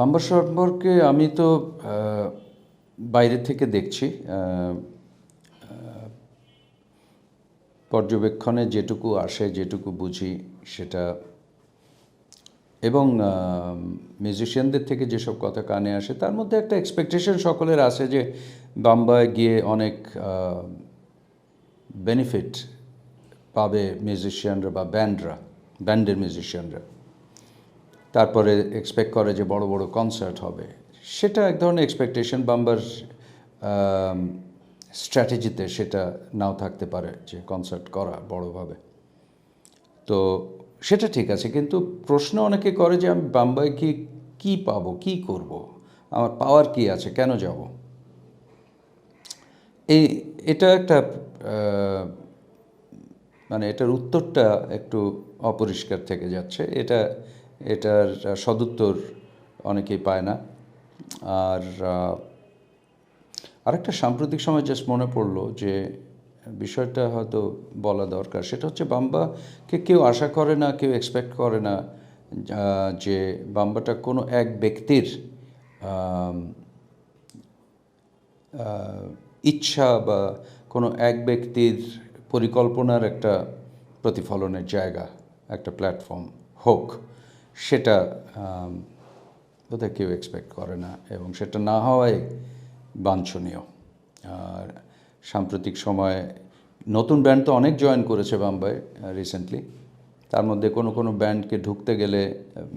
বাম্বার সম্পর্কে আমি তো বাইরে থেকে দেখছি পর্যবেক্ষণে যেটুকু আসে, যেটুকু বুঝি সেটা, এবং মিউজিশিয়ানদের থেকে যেসব কথা কানে আসে, তার মধ্যে একটা এক্সপেকটেশন সকলের আছে যে বাম্বায় গিয়ে অনেক বেনিফিট পাবে মিউজিশিয়ানরা বা ব্যান্ডরা ব্যান্ডের মিউজিশিয়ানরা তারপরে এক্সপেক্ট করে যে বড় বড় কনসার্ট হবে। সেটা এক ধরনের এক্সপেকটেশন বাম্বার স্ট্র্যাটেজিতে সেটা নাও থাকতে পারে যে কনসার্ট করা বড়ভাবে। তো সেটা ঠিক আছে, কিন্তু প্রশ্ন অনেকে করে যে আমি বাম্বাই গিয়ে কী পাবো, কী করব? আমার পাওয়ার কি আছে, কেন যাব? এই, এটা একটা মানে এটার উত্তরটা একটু অপরিষ্কার থেকে যাচ্ছে। এটা এটার সদুত্তর অনেকেই পায় না। আর আরেকটা সাম্প্রতিক সময় জাস্ট মনে পড়ল যে বিষয়টা হয়তো বলা দরকার। সেটা হচ্ছে বাম্বাকে কেউ আশা করে না, কেউ এক্সপেক্ট করে না যে বাম্বাটা কোনো এক ব্যক্তির ইচ্ছা বা কোনো এক ব্যক্তির পরিকল্পনার একটা প্রতিফলনের জায়গা, একটা প্ল্যাটফর্ম হোক। সেটা বোধহয় কেউ এক্সপেক্ট করে না এবং সেটা না হওয়াই বাঞ্ছনীয়। আর সাম্প্রতিক সময়ে নতুন ব্যান্ড তো অনেক জয়েন করেছে বাম্বাই রিসেন্টলি তার মধ্যে কোনো কোনো ব্যান্ডকে ঢুকতে গেলে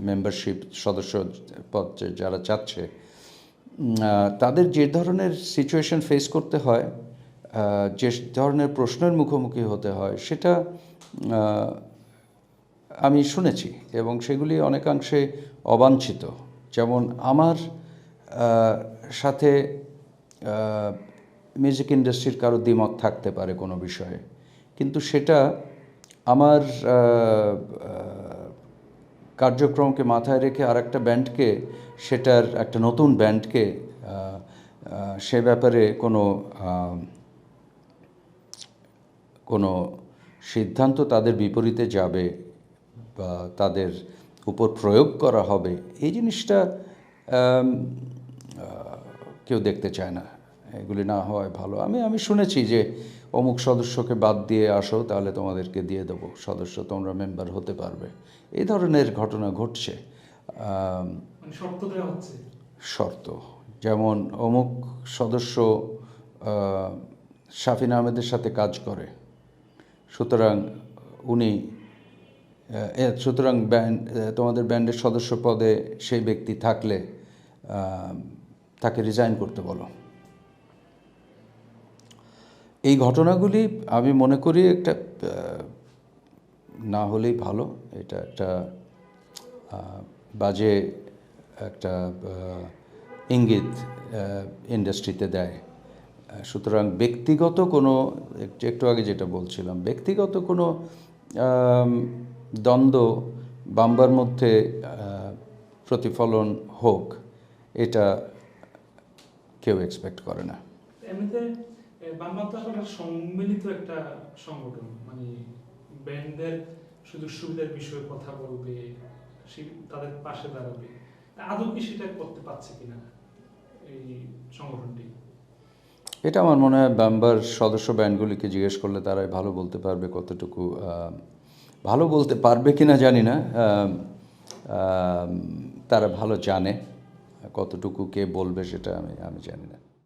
মেম্বারশিপ সদস্য পদ যারা চাচ্ছে তাদের যে ধরনের সিচুয়েশন ফেস করতে হয় যে ধরনের প্রশ্নের মুখোমুখি হতে হয়, সেটা আমি শুনেছি এবং সেগুলি অনেকাংশে অবাঞ্ছিত। যেমন আমার সাথে মিউজিক ইন্ডাস্ট্রির কারও দ্বিমত থাকতে পারে কোনো বিষয়ে। কিন্তু সেটা আমার কার্যক্রমকে মাথায় রেখে আর একটা ব্যান্ডকে, সেটার একটা নতুন ব্যান্ডকে সে ব্যাপারে কোনো কোনো সিদ্ধান্ত তাদের বিপরীতে যাবে বা তাদের উপর প্রয়োগ করা হবে এই জিনিসটা কেউ দেখতে চায় না। এগুলি না হওয়ায় ভালো। আমি আমি শুনেছি যে অমুক সদস্যকে বাদ দিয়ে আসো তাহলে তোমাদেরকে দিয়ে দেবো। সদস্য তোমরা মেম্বার হতে পারবে। এই ধরনের ঘটনা ঘটছে। মানে শর্ত দেওয়া হচ্ছে। শর্ত। যেমন অমুক সদস্য শাফিন আহমেদের সাথে কাজ করে। সুতরাং উনি সুতরাং ব্যান্ড তোমাদের ব্যান্ডের সদস্য পদে সেই ব্যক্তি থাকলে তাকে রিজাইন করতে বলো। এই ঘটনাগুলি আমি মনে করি একটা না হলেই ভালো। এটা একটা বাজে একটা ইঙ্গিত ইন্ডাস্ট্রিতে দেয়। সুতরাং ব্যক্তিগত কোনো, একটু আগে যেটা বলছিলাম, ব্যক্তিগত কোনো দ্বন্দ্ব বাম্বার মধ্যে প্রতিফলন হোক এটা কেউ এক্সপেক্ট করে না। এমনিতে তো আসলে সম্মিলিত একটা সংগঠন। মানে ব্যান্ডের সুযোগ সুবিধার বিষয়ে কথা বলবে তাদের পাশে দাঁড়াবে। আদৌ কি সেটা করতে পারছে কিনা এই সংগঠনটি? এটা আমার মনে হয় বাম্বার সদস্য ব্যান্ডগুলিকে জিজ্ঞেস করলে তারাই ভালো বলতে পারবে কতটুকু ভালো বলতে পারবে কি না জানি না তারা ভালো জানে, কতটুকু কে বলবে সেটা আমি আমি জানি না।